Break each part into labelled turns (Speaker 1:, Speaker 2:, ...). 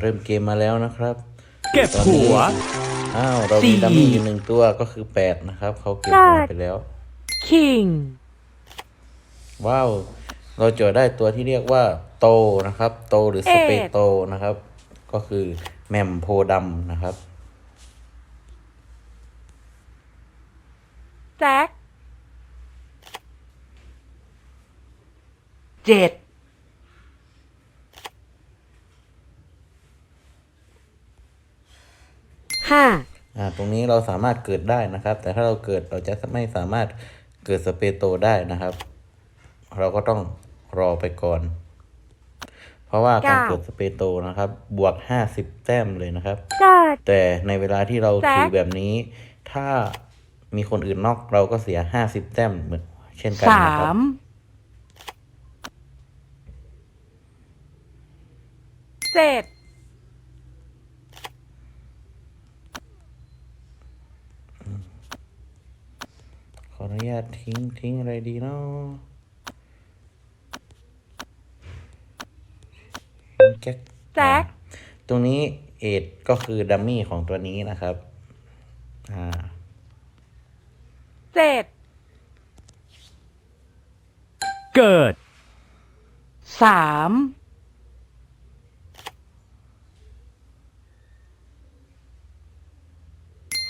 Speaker 1: เริ่มเกมมาแล้วนะครับ
Speaker 2: เก็บหัว
Speaker 1: อ้าว เรา
Speaker 2: สี่
Speaker 1: มีดัมมี่อยู่หนึ่งตัวก็คือแปดนะครับ เขาเก็บหัวไปแล้ว
Speaker 2: king
Speaker 1: ว้าว เราเจอได้ตัวที่เรียกว่า โตนะครับ โตหรือสเปโตนะครับ ก็คือแหม่มโพธิ์ดำนะครับ
Speaker 2: แจ็คเจ็ด ห้า
Speaker 1: อ่าตรงนี้เราสามารถเกิดได้นะครับ แต่ถ้าเราเกิดเราจะไม่สามารถเกิดสเปโตได้นะครับ เราก็ต้องรอไปก่อน เพราะว่าการเกิดสเปโตนะครับ บวกห้าสิบแต้มเลยนะครับ
Speaker 2: เกิด
Speaker 1: แต่ในเวลาที่เรา
Speaker 2: แจ็ค
Speaker 1: ถือแบบนี้ ถ้ามีคนอื่นนอกเราก็เสียห้าสิบแต้มเหมือนเช่นกัน
Speaker 2: สา
Speaker 1: นะครับ
Speaker 2: มเจ็ด
Speaker 1: ออนุญาตทิ้งทิ้งอะไรดีเนาะแจ็ค
Speaker 2: แจ็ค
Speaker 1: ตรงนี้เอ็ดก็คือดัมมี่ของตัวนี้นะครับ อ่า
Speaker 2: เจ็ดเกิดสาม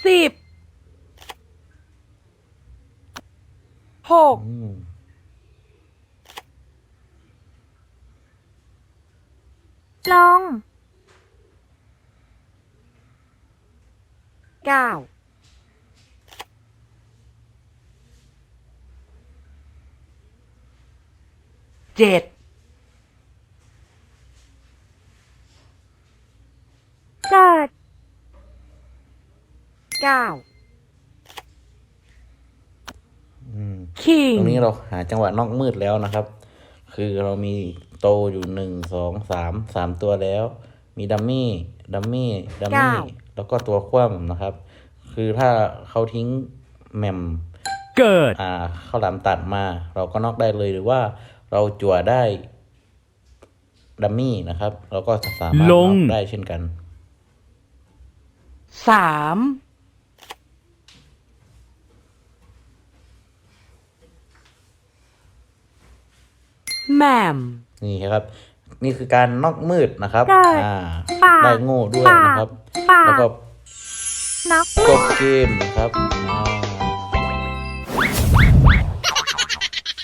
Speaker 2: สิบ หก
Speaker 1: อืม
Speaker 2: ลงเก้าเจ็ดเกิดเก้า
Speaker 1: อืม
Speaker 2: คิง
Speaker 1: ตรงนี้เราหาจังหวะนอกมืดแล้วนะครับ คือเรามีโตอยู่หนึ่งสองสามสามตัวแล้ว มีดัมมี่ดัมมี่ดัมมี่แล้วก็ตัวคว่ำนะครับ คือถ้าเขาทิ้งแหม่ม
Speaker 2: เกิด
Speaker 1: อ่าข้าวหลามตัดมา เราก็นอกได้เลยหรือว่าเราจั่วได้ดัมมี่นะครับเราก็สามารถ
Speaker 2: ลง
Speaker 1: น็อกได้เช่นกัน
Speaker 2: สาม แมม
Speaker 1: นี่ครับ นี่คือการนอกมืดนะครับอ่าได้โง่ด้วยนะครับแล้วก็
Speaker 2: นัก
Speaker 1: จเกมนะครับ